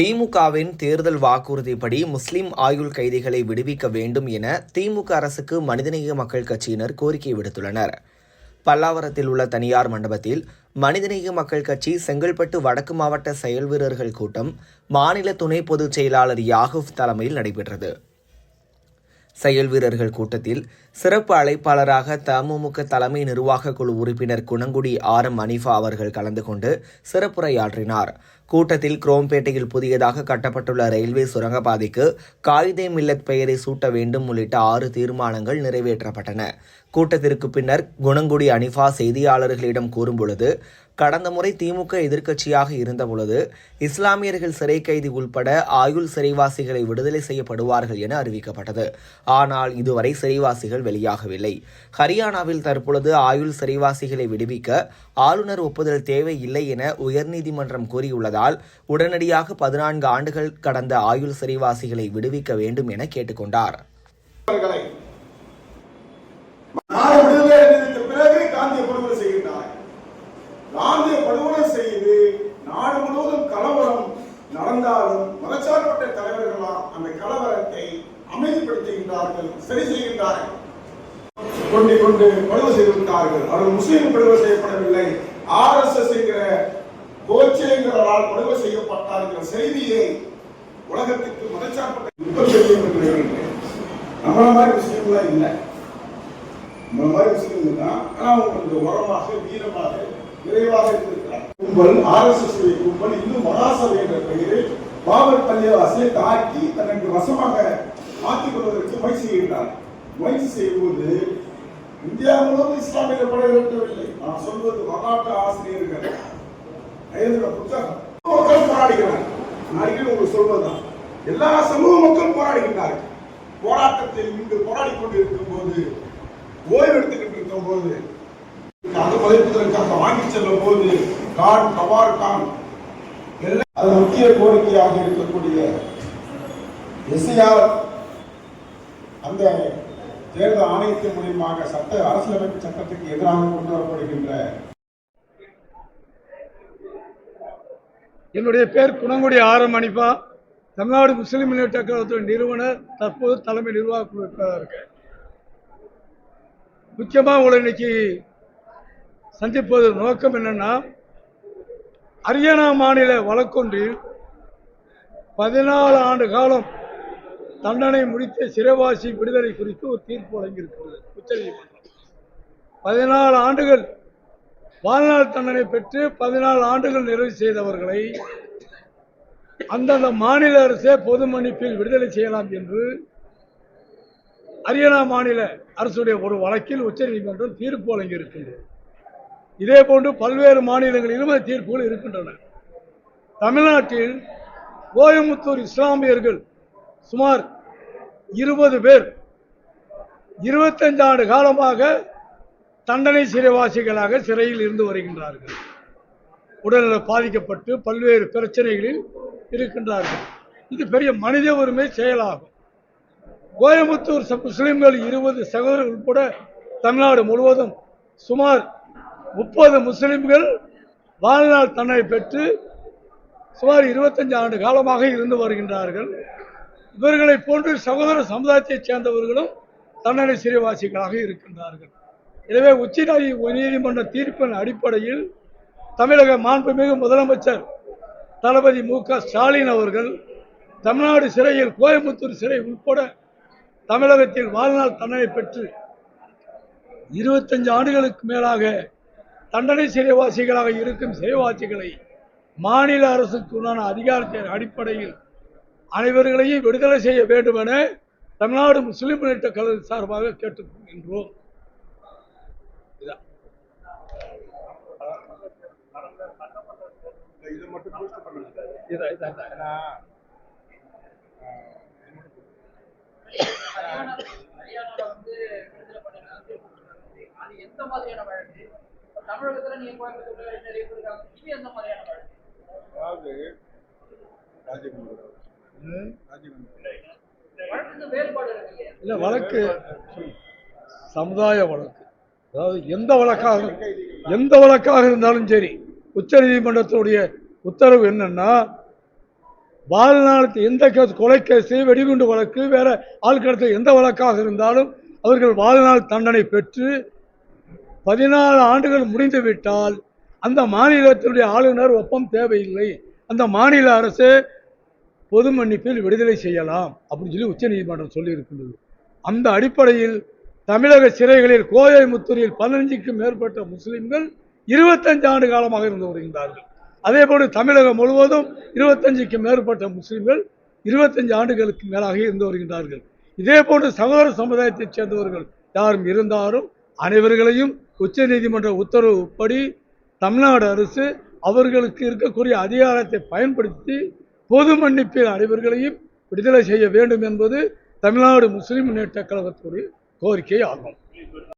திமுகவின் தேர்தல் வாக்குறுதிப்படி முஸ்லிம் ஆயுள் கைதிகளை விடுவிக்க வேண்டும் என திமுக அரசுக்கு மனிதநேய மக்கள் கட்சியினர் கோரிக்கை விடுத்துள்ளனர். பல்லாவரத்தில் உள்ள தனியார் மண்டபத்தில் மனிதநேய மக்கள் கட்சி செங்கல்பட்டு வடக்கு மாவட்ட செயல் வீரர்கள் கூட்டம் மாநில துணை பொதுச் செயலாளர் யாகூப் தலைமையில் நடைபெற்றது. செயல் வீரர்கள் கூட்டத்தில் சிறப்பு அழைப்பாளராக தமுமுக தலைமை நிர்வாக குழு உறுப்பினர் குணங்குடி ஆர் எம் அனிஃபா அவர்கள் கலந்து கொண்டு சிறப்புரையாற்றினார். கூட்டத்தில் குரோம்பேட்டையில் புதியதாக கட்டப்பட்டுள்ள ரயில்வே சுரங்கப்பாதைக்கு காயிதே மில்லத் பெயரை சூட்ட வேண்டும் உள்ளிட்ட ஆறு தீர்மானங்கள் நிறைவேற்றப்பட்டன. கூட்டத்திற்கு பின்னர் குணங்குடி அனிஃபா செய்தியாளர்களிடம் கூறும்பொழுது கடந்த முறை திமுக எதிர்க்கட்சியாக இருந்தபொழுது இஸ்லாமியர்கள் சிறை கைதி உள்பட ஆயுள் சிறைவாசிகளை விடுதலை செய்யப்படுவார்கள் என அறிவிக்கப்பட்டது. ஆனால் இதுவரை சிறைவாசிகள் வெளியாகவில்லை. ஹரியானாவில் தற்பொழுது ஆயுள் சிறைவாசிகளை விடுவிக்க ஆளுநர் ஒப்புதல் தேவையில்லை என உயர்நீதிமன்றம் கூறியுள்ளதால் உடனடியாக பதினான்கு ஆண்டுகள் கடந்த ஆயுள் சிறைவாசிகளை விடுவிக்க வேண்டும் என கேட்டுக்கொண்டார் அவர்களை நாடு விடுதலை அடைந்ததற்கு பிறகு காந்திய படுகொலை செய்கின்றார் காந்திய படுகொலை செய்து நாடு முழுவதும் கலவரம் நடந்தாலும் மதச்சார்பற்ற தலைவர்களாம் அந்த கலவரத்தை அமைதிப்படுத்துகின்றார்கள் சரி செய்கின்றார்கள். கொண்டு கொண்டு படுகொலை செய்திருக்கிறார்கள் அவர்கள் முஸ்லீம் படுகொலை செய்யப்படவில்லை. ஆர் எஸ் எஸ் என்கிற கோச்சேங்கிறவரால் படுகொலை செய்யப்பட்டார் என்கிற செய்தியை உலகத்திற்கு மதச்சார்பற்ற யுத்தம் செய்யும் நம்மள மாதிரி முஸ்லீம்லாம் இல்லை. நம்மள மாதிரி முஸ்லீம் தான் ஆனால் அவங்க கொஞ்சம் உரமாக வீரமாக விரைவாக இருந்திருக்கிறார் கும்பல் ஆர் எஸ் எஸ் கும்பல் இன்னும் மகாசபை என்ற பெயரில் பாபர் பள்ளிவாசியை தாக்கி தனக்கு வசமாக மாற்றிக் கொள்வதற்கு முயற்சி செய்கின்றார் முயற்சி செய்யும்போது இந்தியா முழுவதும் இஸ்லாமிய படையெடுக்கவில்லை நான் சொல்வது வரலாற்று ஆசிரியர்கள். எழுதுகிற புத்தகம். மக்கள் போராடுகிறார் நான் உங்களுக்கு சொல்வதுதான். எல்லா சமூக மக்கள் போராடுகின்றார்கள். போராட்டத்தில் இன்று போராடி கொண்டிருக்கும் போது ஓய்வு எடுத்துக்கிட்டு இருக்கும் போது அது மதிப்பதற்காக வாங்கி செல்லும் போது கான் கவார் கான் அது முக்கிய கோரிக்கையாக இருக்கக்கூடிய எஸ்ஐஆர் அந்த தேர்தல் ஆணையத்தின் மூலியமாக சட்ட அரசியலமைப்பு சட்டத்துக்கு எதிராக கொண்டு வரப்படுகின்ற என்னுடைய பேர் குணங்குடி ஆரம் அனிப்பா தமிழ்நாடு முஸ்லிம் முன்னேற்ற கழகத்தின் நிறுவனர் தற்போது தலைமை நிர்வாக குழு இருக்கேன். முக்கியமாக உங்களை இன்னைக்கு சந்திப்பது நோக்கம் என்னன்னா ஹரியானா மாநில வழக்கொன்றில் பதினாலு ஆண்டு காலம் தண்டனை முடித்த சிறைவாசி விடுதலை குறித்து ஒரு தீர்ப்பு வழங்கியிருக்கிறது உச்சநீதிமன்றம் பதினாலு ஆண்டுகள் வாழ்நாள் தண்டனை பெற்று பதினாலு ஆண்டுகள் நிறைவு செய்தவர்களை அந்தந்த மாநில அரசே பொது மன்னிப்பில் விடுதலை செய்யலாம் என்று ஹரியானா மாநில அரசுடைய ஒரு வழக்கில் உச்சநீதிமன்றம் தீர்ப்பு வழங்கியிருக்கின்றது இதே போன்று பல்வேறு மாநிலங்களிலும் அந்த தீர்ப்புகள் இருக்கின்றன. தமிழ்நாட்டில் கோயமுத்தூர் இஸ்லாமியர்கள் சுமார் இருபது பேர் இருபத்தஞ்சு ஆண்டு காலமாக தண்டனை சிறைவாசிகளாக சிறையில் இருந்து வருகின்றார்கள். உடல்நல பாதிக்கப்பட்டு பல்வேறு பிரச்சனைகளில் இருக்கின்றார்கள். இது பெரிய மனித உரிமை செயலாகும். கோயம்புத்தூர் முஸ்லிம்கள் இருபது சகோதரர்கள் உட்பட தமிழ்நாடு முழுவதும் சுமார் முப்பது முஸ்லிம்கள் வாழ்நாள் தன்னை பெற்று சுமார் இருபத்தஞ்சு ஆண்டு காலமாக இருந்து வருகின்றார்கள். இவர்களை போன்று சகோதர சமுதாயத்தைச் சேர்ந்தவர்களும் தண்டனை சிறைவாசிகளாக இருக்கின்றார்கள். எனவே உச்ச நீதிமன்ற தீர்ப்பின் அடிப்படையில் தமிழக மாண்புமிகு முதலமைச்சர் தளபதி மு க ஸ்டாலின் அவர்கள் தமிழ்நாடு சிறையில் கோயம்புத்தூர் சிறை உட்பட தமிழகத்தில் வாழ்நாள் தண்டனை பெற்று இருபத்தஞ்சு ஆண்டுகளுக்கு மேலாக தண்டனை சிறைவாசிகளாக இருக்கும் சிறைவாசிகளை மாநில அரசுக்கு உண்டான அதிகாரத்தின் அடிப்படையில் அனைவர்களையும் விடுதலை செய்ய வேண்டும் என தமிழ்நாடு முஸ்லிம் முன்னேற்ற கழக சார்பாக கேட்டுக்கொள்கின்றோம். ஹரியானால வந்து விடுதலை பண்ணிருக்காங்க அது எந்த மாதிரியான வழக்கு? தமிழகத்துல நீங்க கோயம்புத்தூர்ல நிறைய பேர் இருக்காங்க. மாதிரியான வழக்கு அதாவது இல்ல வழக்கு. சமுதாய வழக்கு. அதாவது எந்த வழக்காக எந்த வழக்காக இருந்தாலும் சரி உச்சநீதிமன்றத்துடைய உத்தரவு என்னன்னா வாழ்நாள் எந்த கேஸ் கொலை கேஸு வெடிகுண்டு வழக்கு வேற ஆள்கடத்தல் எந்த வழக்காக இருந்தாலும் அவர்கள் வாழ்நாள் தண்டனை பெற்று பதினாலு ஆண்டுகள் முடிந்துவிட்டால் அந்த மாநிலத்தினுடைய ஆளுநர் ஒப்பம் தேவையில்லை. அந்த மாநில அரசு பொது மன்னிப்பில் விடுதலை செய்யலாம் அப்படின்னு சொல்லி உச்சநீதிமன்றம் சொல்லியிருக்கின்றது. அந்த அடிப்படையில் தமிழக சிறைகளில் கோயமுத்தூரில் பதினஞ்சுக்கும் மேற்பட்ட முஸ்லிம்கள் இருபத்தஞ்சு ஆண்டு காலமாக இருந்து வருகின்றார்கள். அதே போல தமிழகம் முழுவதும் இருபத்தஞ்சுக்கும் மேற்பட்ட முஸ்லிம்கள் இருபத்தஞ்சு ஆண்டுகளுக்கு மேலாக இருந்து வருகின்றார்கள். இதே போன்று சகோதர சமுதாயத்தைச் சேர்ந்தவர்கள் யாரும் இருந்தாலும் அனைவர்களையும் உச்சநீதிமன்ற உத்தரவுப்படி தமிழ்நாடு அரசு அவர்களுக்கு இருக்கக்கூடிய அதிகாரத்தை பயன்படுத்தி பொது மன்னிப்பில் அனைவர்களையும் விடுதலை செய்ய வேண்டும் என்பது தமிழ்நாடு முஸ்லிம் முன்னேற்ற கழகத்துடைய கோரிக்கை ஆகும்